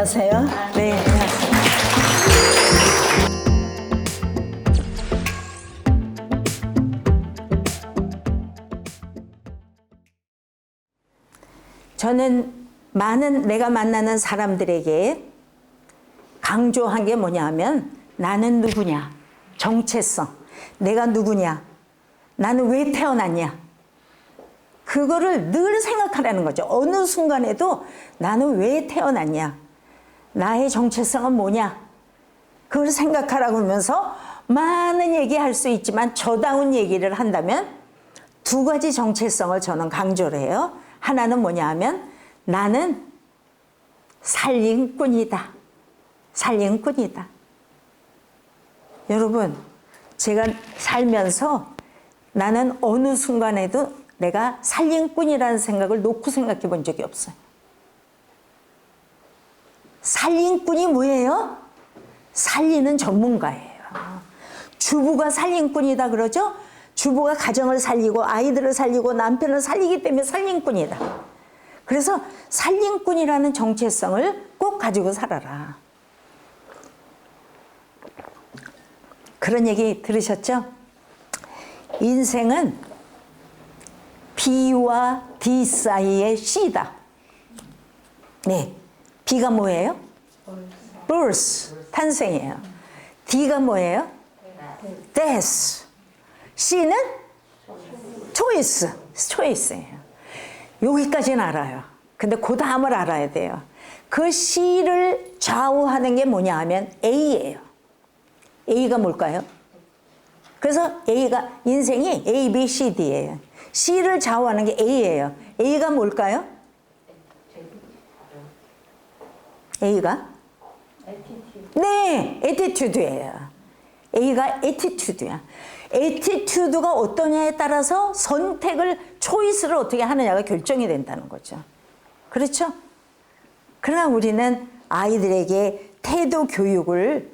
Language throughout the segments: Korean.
안녕하세요. 네. 저는 많은 내가 만나는 사람들에게 강조한 게 뭐냐 하면 나는 누구냐? 정체성. 내가 누구냐? 나는 왜 태어났냐? 그거를 늘 생각하라는 거죠. 어느 순간에도 나는 왜 태어났냐? 나의 정체성은 뭐냐? 그걸 생각하라고 하면서 많은 얘기할 수 있지만 저다운 얘기를 한다면 두 가지 정체성을 저는 강조를 해요. 하나는 뭐냐 하면 나는 살림꾼이다. 살림꾼이다. 여러분, 제가 살면서 나는 어느 순간에도 내가 살림꾼이라는 생각을 놓고 생각해 본 적이 없어요. 살림꾼이 뭐예요? 살리는 전문가예요. 주부가 살림꾼이다 그러죠? 주부가 가정을 살리고 아이들을 살리고 남편을 살리기 때문에 살림꾼이다. 그래서 살림꾼이라는 정체성을 꼭 가지고 살아라. 그런 얘기 들으셨죠? 인생은 B와 D 사이의 C다. 네. B가 뭐예요? birth, 탄생이에요. D가 뭐예요? death. C는 choice, choice예요. 여기까지는 알아요. 근데 그 다음을 알아야 돼요. 그 C를 좌우하는 게 뭐냐 하면 A예요. A가 뭘까요? 그래서 A가 인생이 A, B, C, D예요. C를 좌우하는 게 A예요. A가 뭘까요? A가 네, 에티튜드예요. A가 에티튜드야. 에티튜드가 어떠냐에 따라서 선택을 초이스를 어떻게 하느냐가 결정이 된다는 거죠. 그렇죠? 그러나 우리는 아이들에게 태도 교육을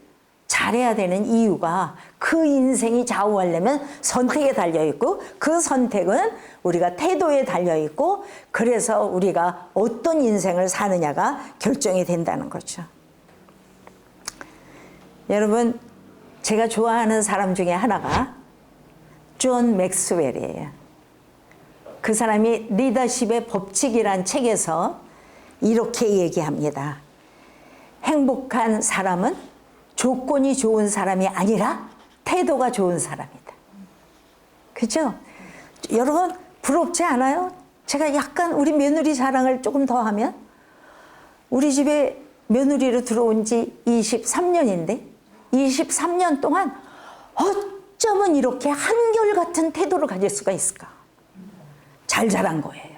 잘해야 되는 이유가 그 인생이 좌우하려면 선택에 달려 있고 그 선택은 우리가 태도에 달려 있고 그래서 우리가 어떤 인생을 사느냐가 결정이 된다는 거죠. 여러분, 제가 좋아하는 사람 중에 하나가 존 맥스웰이에요. 그 사람이 리더십의 법칙이란 책에서 이렇게 얘기합니다. 행복한 사람은 조건이 좋은 사람이 아니라 태도가 좋은 사람이다. 그죠? 여러분, 부럽지 않아요? 제가 약간 우리 며느리 자랑을 조금 더 하면 우리 집에 며느리로 들어온 지 23년인데 23년 동안 어쩌면 이렇게 한결같은 태도를 가질 수가 있을까? 잘 자란 거예요.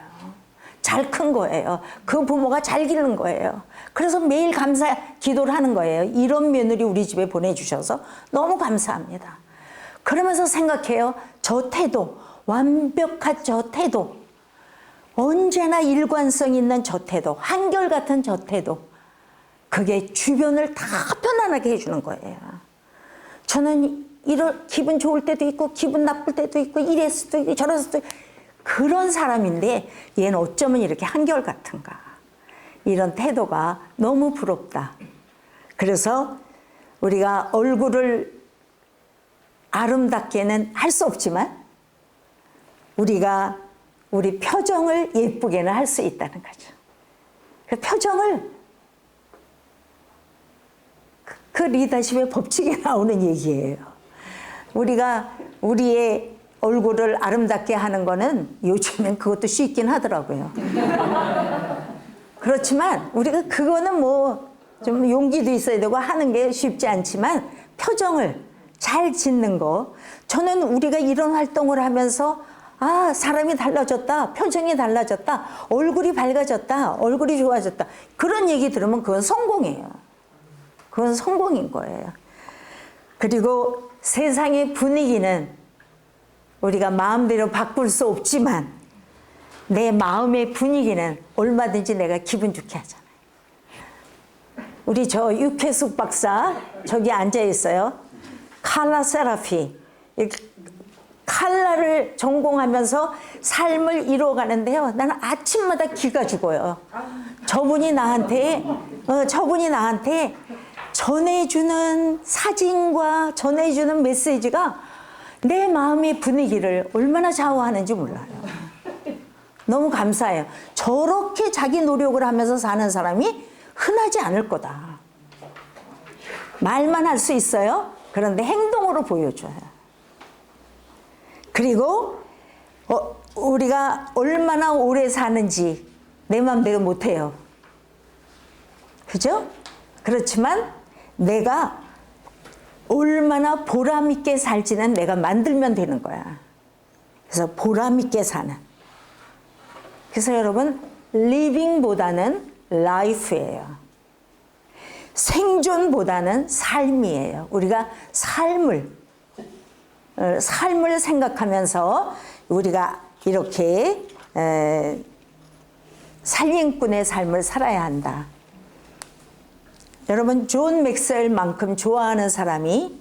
잘 큰 거예요. 그 부모가 잘 기른 거예요. 그래서 매일 감사 기도를 하는 거예요. 이런 며느리 우리 집에 보내주셔서 너무 감사합니다. 그러면서 생각해요. 저 태도, 완벽한 저 태도, 언제나 일관성 있는 저 태도, 한결같은 저 태도, 그게 주변을 다 편안하게 해주는 거예요. 저는 이런 기분 좋을 때도 있고 기분 나쁠 때도 있고 이랬을 수도 있고 저랬을 있고 그런 사람인데 얘는 어쩌면 이렇게 한결같은가. 이런 태도가 너무 부럽다. 그래서 우리가 얼굴을 아름답게는 할 수 없지만 우리가 우리 표정을 예쁘게는 할 수 있다는 거죠. 그 표정을 그- 그 리더십의 법칙에 나오는 얘기예요. 우리가 우리의 얼굴을 아름답게 하는 거는 요즘엔 그것도 쉽긴 하더라고요. 그렇지만 우리가 그거는 뭐 좀 용기도 있어야 되고 하는 게 쉽지 않지만 표정을 잘 짓는 거. 저는 우리가 이런 활동을 하면서 아 사람이 달라졌다 표정이 달라졌다 얼굴이 밝아졌다 얼굴이 좋아졌다. 그런 얘기 들으면 그건 성공이에요. 그건 성공인 거예요. 그리고 세상의 분위기는 우리가 마음대로 바꿀 수 없지만 내 마음의 분위기는 얼마든지 내가 기분 좋게 하잖아요. 우리 저 육회숙 박사 저기 앉아 있어요. 칼라 세라피 칼라를 전공하면서 삶을 이루어가는데요. 나는 아침마다 기가 죽어요. 저분이 나한테, 어, 저분이 나한테 전해주는 사진과 전해주는 메시지가 내 마음의 분위기를 얼마나 좌우하는지 몰라요. 너무 감사해요. 저렇게 자기 노력을 하면서 사는 사람이 흔하지 않을 거다. 말만 할 수 있어요. 그런데 행동으로 보여줘요. 그리고 어, 우리가 얼마나 오래 사는지 내 마음대로 못해요. 그죠? 그렇지만 내가 얼마나 보람있게 살지는 내가 만들면 되는 거야. 그래서 보람있게 사는. 그래서 여러분, 리빙보다는 라이프예요. 생존보다는 삶이에요. 우리가 삶을, 어, 삶을 생각하면서 우리가 이렇게 에, 살림꾼의 삶을 살아야 한다. 여러분, 존 맥셀만큼 좋아하는 사람이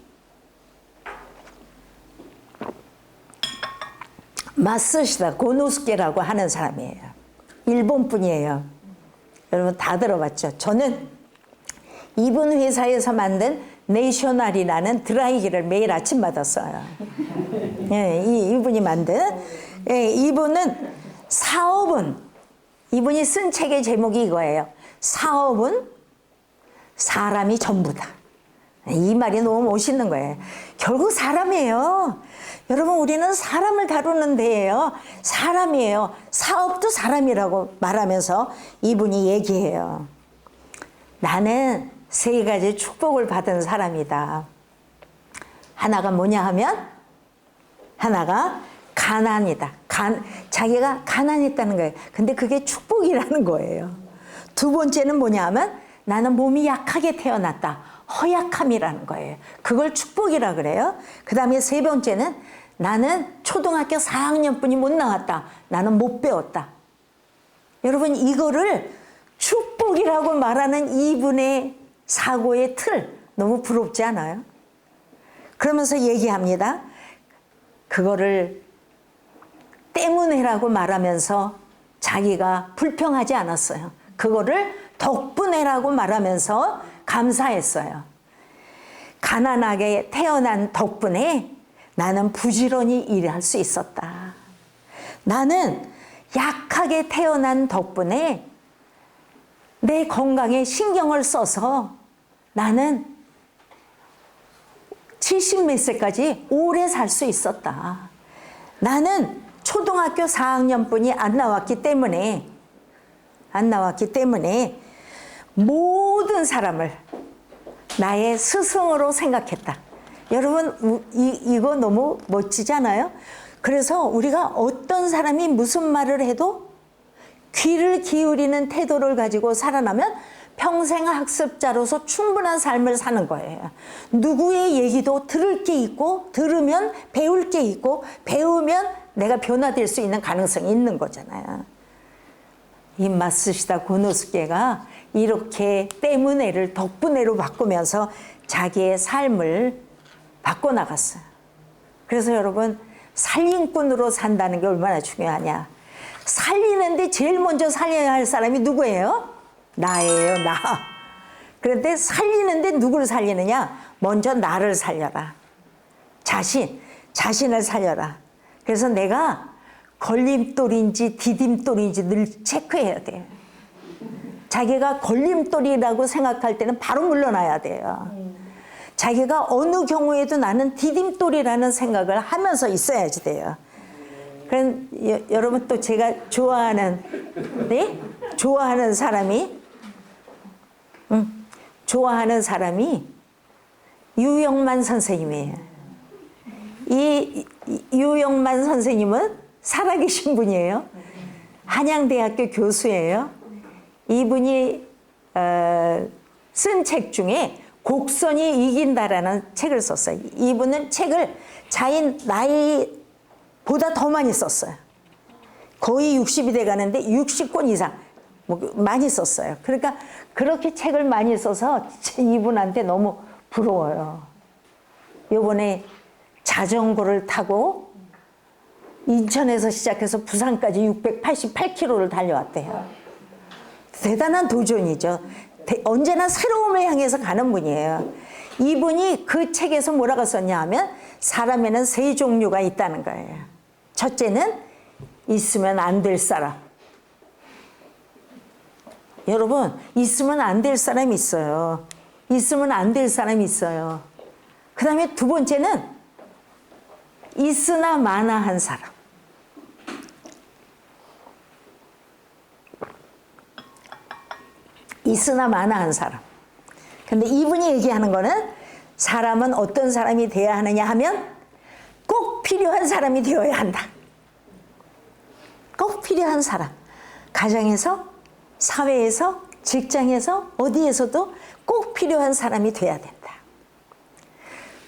마스시다 고노스케라고 하는 사람이에요. 일본 분이에요. 여러분 다 들어봤죠? 저는 이분 회사에서 만든 네셔널이라는 드라이기를 매일 아침마다 써요. 예, 이, 이분이 만든. 예, 이분은 사업은, 이분이 쓴 책의 제목이 이거예요. 사업은 사람이 전부다. 이 말이 너무 멋있는 거예요. 결국 사람이에요. 여러분, 우리는 사람을 다루는 데예요. 사람이에요. 사업도 사람이라고 말하면서 이분이 얘기해요. 나는 세 가지 축복을 받은 사람이다. 하나가 뭐냐 하면, 하나가 가난이다. 간, 자기가 가난했다는 거예요. 근데 그게 축복이라는 거예요. 두 번째는 뭐냐 하면, 나는 몸이 약하게 태어났다. 허약함이라는 거예요. 그걸 축복이라 그래요. 그 다음에 세 번째는 나는 초등학교 4학년뿐이 못 나왔다. 나는 못 배웠다. 여러분, 이거를 축복이라고 말하는 이분의 사고의 틀, 너무 부럽지 않아요? 그러면서 얘기합니다. 그거를 때문에라고 말하면서 자기가 불평하지 않았어요. 그거를 덕분에라고 말하면서 감사했어요. 가난하게 태어난 덕분에 나는 부지런히 일할 수 있었다. 나는 약하게 태어난 덕분에 내 건강에 신경을 써서 나는 70몇 세까지 오래 살 수 있었다. 나는 초등학교 4학년뿐이 안 나왔기 때문에 안 나왔기 때문에 모든 사람을 나의 스승으로 생각했다. 여러분 이, 이거 너무 멋지잖아요. 그래서 우리가 어떤 사람이 무슨 말을 해도 귀를 기울이는 태도를 가지고 살아나면 평생 학습자로서 충분한 삶을 사는 거예요. 누구의 얘기도 들을 게 있고 들으면 배울 게 있고 배우면 내가 변화될 수 있는 가능성이 있는 거잖아요. 이 마스시다 고노스케가 이렇게 때문에를 덕분에로 바꾸면서 자기의 삶을 바꿔나갔어요. 그래서 여러분, 살림꾼으로 산다는 게 얼마나 중요하냐. 살리는데 제일 먼저 살려야 할 사람이 누구예요? 나예요, 나. 그런데 살리는데 누구를 살리느냐? 먼저 나를 살려라. 자신, 자신을 살려라. 그래서 내가 걸림돌인지 디딤돌인지 늘 체크해야 돼요. 자기가 걸림돌이라고 생각할 때는 바로 물러나야 돼요. 자기가 어느 경우에도 나는 디딤돌이라는 생각을 하면서 있어야지 돼요. 그럼 여, 여러분 또 제가 좋아하는 네? 좋아하는 사람이 음, 좋아하는 사람이 유영만 선생님이에요. 이, 이 유영만 선생님은 살아계신 분이에요. 한양대학교 교수예요. 이분이 어, 쓴 책 중에 곡선이 이긴다라는 책을 썼어요. 이분은 책을 자인 나이보다 더 많이 썼어요. 거의 60이 돼 가는데 60권 이상 뭐 많이 썼어요. 그러니까 그렇게 책을 많이 써서 이분한테 너무 부러워요. 요번에 자전거를 타고 인천에서 시작해서 부산까지 688km를 달려왔대요. 대단한 도전이죠. 대- 언제나 새로움을 향해서 가는 분이에요. 이분이 그 책에서 뭐라고 썼냐 하면 사람에는 세 종류가 있다는 거예요. 첫째는 있으면 안 될 사람. 여러분, 있으면 안 될 사람이 있어요. 있으면 안 될 사람이 있어요. 그 다음에 두 번째는 있으나 마나한 사람. 있으나 마나 한 사람. 근데 이분이 얘기하는 거는 사람은 어떤 사람이 되어야 하느냐 하면 꼭 필요한 사람이 되어야 한다. 꼭 필요한 사람. 가정에서, 사회에서, 직장에서, 어디에서도 꼭 필요한 사람이 돼야 된다.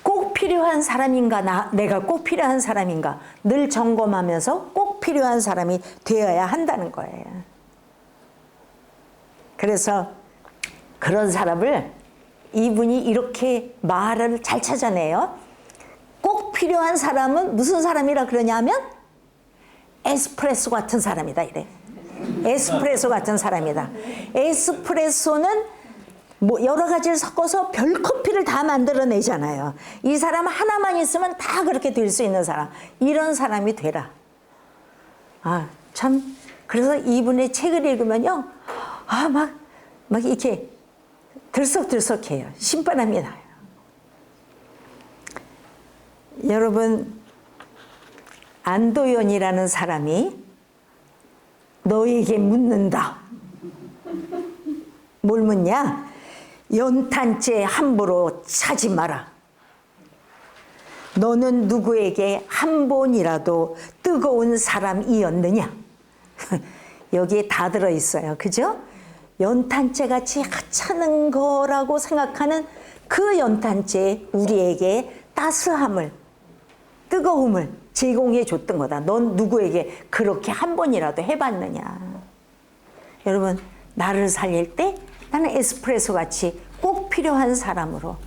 꼭 필요한 사람인가, 나, 내가 꼭 필요한 사람인가 늘 점검하면서 꼭 필요한 사람이 되어야 한다는 거예요. 그래서 그런 사람을 이분이 이렇게 말을 잘 찾아내요. 꼭 필요한 사람은 무슨 사람이라 그러냐면 에스프레소 같은 사람이다 이래. 에스프레소 같은 사람이다. 에스프레소는 뭐 여러 가지를 섞어서 별 커피를 다 만들어내잖아요. 이 사람 하나만 있으면 다 그렇게 될 수 있는 사람. 이런 사람이 되라. 아, 참. 그래서 이분의 책을 읽으면요. 아, 막, 막 이렇게 들썩들썩해요. 신바람이 나요. 여러분, 안도연이라는 사람이 너에게 묻는다. 뭘 묻냐? 연탄재 함부로 차지 마라. 너는 누구에게 한 번이라도 뜨거운 사람이었느냐? 여기에 다 들어 있어요. 그죠? 연탄재 같이 하찮은 거라고 생각하는 그 연탄재 우리에게 따스함을 뜨거움을 제공해 줬던 거다. 넌 누구에게 그렇게 한 번이라도 해봤느냐? 여러분 나를 살릴 때 나는 에스프레소 같이 꼭 필요한 사람으로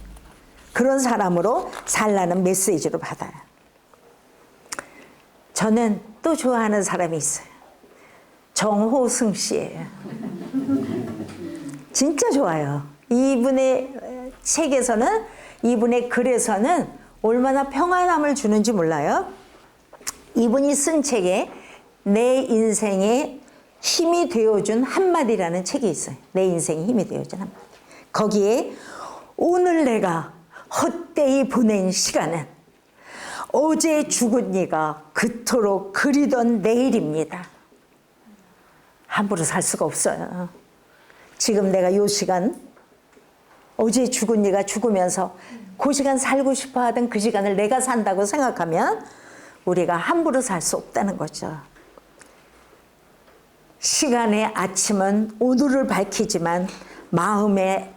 그런 사람으로 살라는 메시지로 받아요. 저는 또 좋아하는 사람이 있어요. 정호승 씨예요. 진짜 좋아요. 이분의 책에서는 이분의 글에서는 얼마나 평안함을 주는지 몰라요. 이분이 쓴 책에 내 인생에 힘이 되어준 한마디라는 책이 있어요. 내 인생에 힘이 되어준 한마디. 거기에 오늘 내가 헛되이 보낸 시간은 어제 죽은 네가 그토록 그리던 내일입니다. 함부로 살 수가 없어요. 지금 내가 요 시간 어제 죽은 네가 죽으면서 그 시간 살고 싶어 하던 그 시간을 내가 산다고 생각하면 우리가 함부로 살 수 없다는 거죠. 시간의 아침은 오늘을 밝히지만 마음의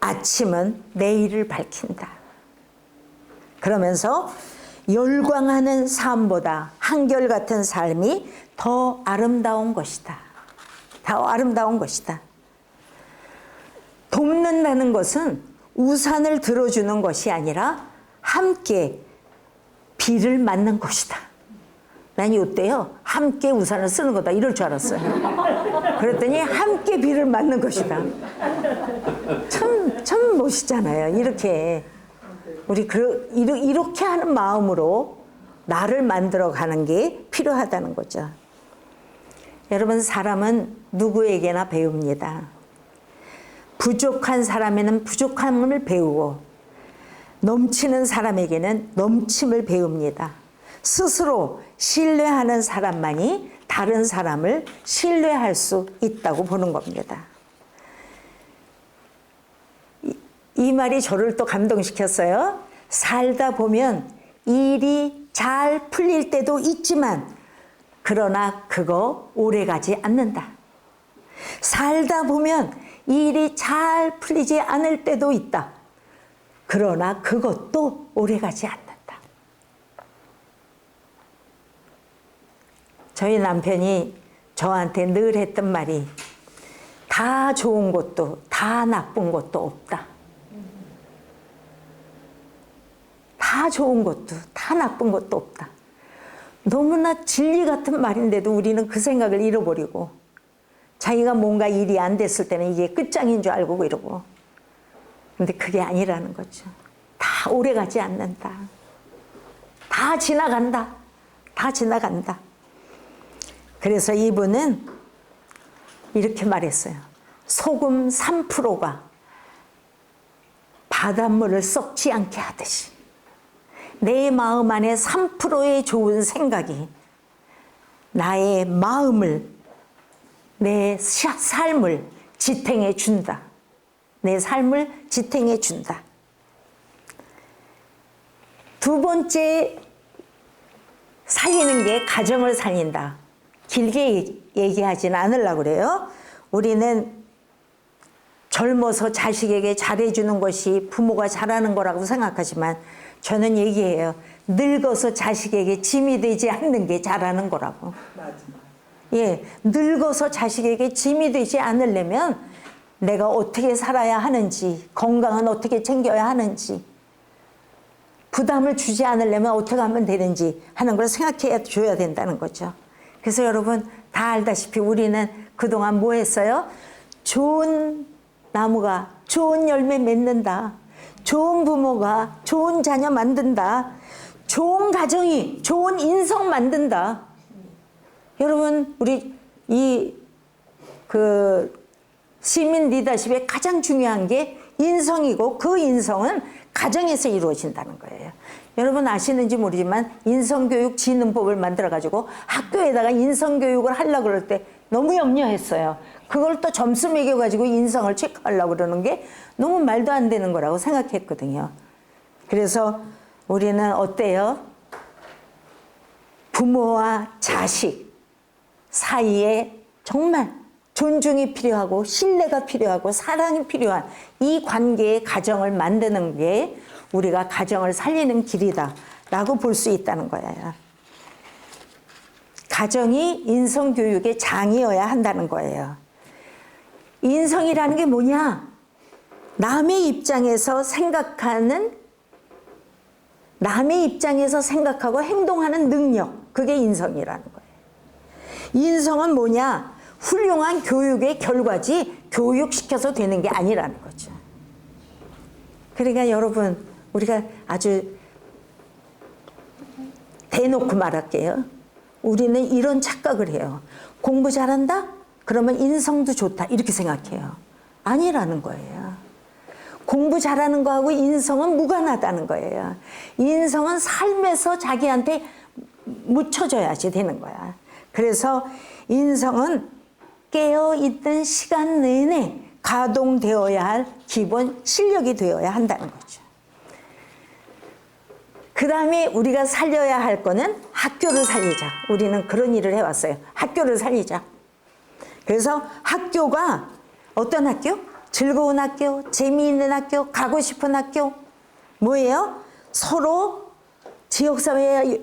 아침은 내일을 밝힌다. 그러면서 열광하는 삶보다 한결같은 삶이 더 아름다운 것이다. 더 아름다운 것이다. 돕는다는 것은 우산을 들어주는 것이 아니라 함께 비를 맞는 것이다. 난 이때요 함께 우산을 쓰는 거다 이럴 줄 알았어요. 그랬더니 함께 비를 맞는 것이다. 참, 참 멋있잖아요. 이렇게 우리 그, 이렇게 하는 마음으로 나를 만들어 가는 게 필요하다는 거죠. 여러분 사람은 누구에게나 배웁니다. 부족한 사람에는 부족함을 배우고 넘치는 사람에게는 넘침을 배웁니다. 스스로 신뢰하는 사람만이 다른 사람을 신뢰할 수 있다고 보는 겁니다. 이, 이 말이 저를 또 감동시켰어요. 살다 보면 일이 잘 풀릴 때도 있지만 그러나 그거 오래 가지 않는다. 살다 보면 일이 잘 풀리지 않을 때도 있다. 그러나 그것도 오래 가지 않는다. 저희 남편이 저한테 늘 했던 말이 다 좋은 것도 다 나쁜 것도 없다. 다 좋은 것도 다 나쁜 것도 없다. 너무나 진리 같은 말인데도 우리는 그 생각을 잃어버리고 자기가 뭔가 일이 안 됐을 때는 이게 끝장인 줄 알고 이러고 근데 그게 아니라는 거죠. 다 오래 가지 않는다. 다 지나간다. 다 지나간다. 그래서 이분은 이렇게 말했어요. 소금 3%가 바닷물을 썩지 않게 하듯이 내 마음 안에 3%의 좋은 생각이 나의 마음을 내 샤- 삶을 지탱해 준다. 내 삶을 지탱해 준다. 두 번째 살리는 게 가정을 살린다. 길게 얘기하지는 않으려고 그래요. 우리는 젊어서 자식에게 잘해주는 것이 부모가 잘하는 거라고 생각하지만 저는 얘기해요. 늙어서 자식에게 짐이 되지 않는 게 잘하는 거라고. 예, 늙어서 자식에게 짐이 되지 않으려면 내가 어떻게 살아야 하는지, 건강은 어떻게 챙겨야 하는지, 부담을 주지 않으려면 어떻게 하면 되는지 하는 걸 생각해 줘야 된다는 거죠. 그래서 여러분 다 알다시피 우리는 그동안 뭐 했어요? 좋은 나무가 좋은 열매 맺는다. 좋은 부모가 좋은 자녀 만든다. 좋은 가정이 좋은 인성 만든다. 여러분 우리 이 그 시민 리더십의 가장 중요한 게 인성이고 그 인성은 가정에서 이루어진다는 거예요. 여러분 아시는지 모르지만 인성교육 진흥법을 만들어 가지고 학교에다가 인성교육을 하려고 그럴 때 너무 염려했어요. 그걸 또 점수 매겨 가지고 인성을 체크하려고 그러는 게 너무 말도 안 되는 거라고 생각했거든요. 그래서 우리는 어때요? 부모와 자식 사이에 정말 존중이 필요하고 신뢰가 필요하고 사랑이 필요한 이 관계의 가정을 만드는 게 우리가 가정을 살리는 길이다라고 볼 수 있다는 거예요. 가정이 인성교육의 장이어야 한다는 거예요. 인성이라는 게 뭐냐? 남의 입장에서 생각하는 남의 입장에서 생각하고 행동하는 능력. 그게 인성이라는 거예요. 인성은 뭐냐? 훌륭한 교육의 결과지 교육시켜서 되는 게 아니라는 거죠. 그러니까 여러분, 우리가 아주 대놓고 말할게요. 우리는 이런 착각을 해요. 공부 잘한다? 그러면 인성도 좋다. 이렇게 생각해요. 아니라는 거예요. 공부 잘하는 거하고 인성은 무관하다는 거예요. 인성은 삶에서 자기한테 묻혀져야지 되는 거야. 그래서 인성은 깨어있던 시간 내내 가동되어야 할 기본 실력이 되어야 한다는 거죠. 그 다음에 우리가 살려야 할 거는 학교를 살리자. 우리는 그런 일을 해왔어요. 학교를 살리자. 그래서 학교가 어떤 학교? 즐거운 학교, 재미있는 학교, 가고 싶은 학교. 뭐예요? 서로 지역사회에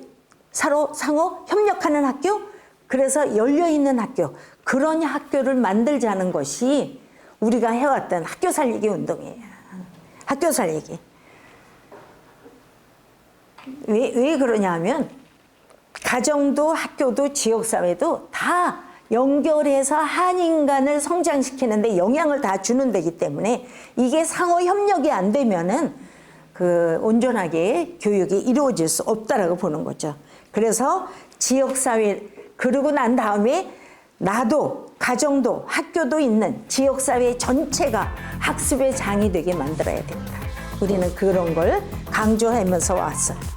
서로 상호 협력하는 학교? 그래서 열려있는 학교. 그런 학교를 만들자는 것이 우리가 해왔던 학교 살리기 운동이에요. 학교 살리기. 왜, 왜 그러냐 하면 가정도 학교도 지역사회도 다 연결해서 한 인간을 성장시키는데 영향을 다 주는 데기 때문에 이게 상호 협력이 안 되면은 그 온전하게 교육이 이루어질 수 없다라고 보는 거죠. 그래서 지역사회 그러고 난 다음에 나도 가정도 학교도 있는 지역사회 전체가 학습의 장이 되게 만들어야 된다. 우리는 그런 걸 강조하면서 왔어요.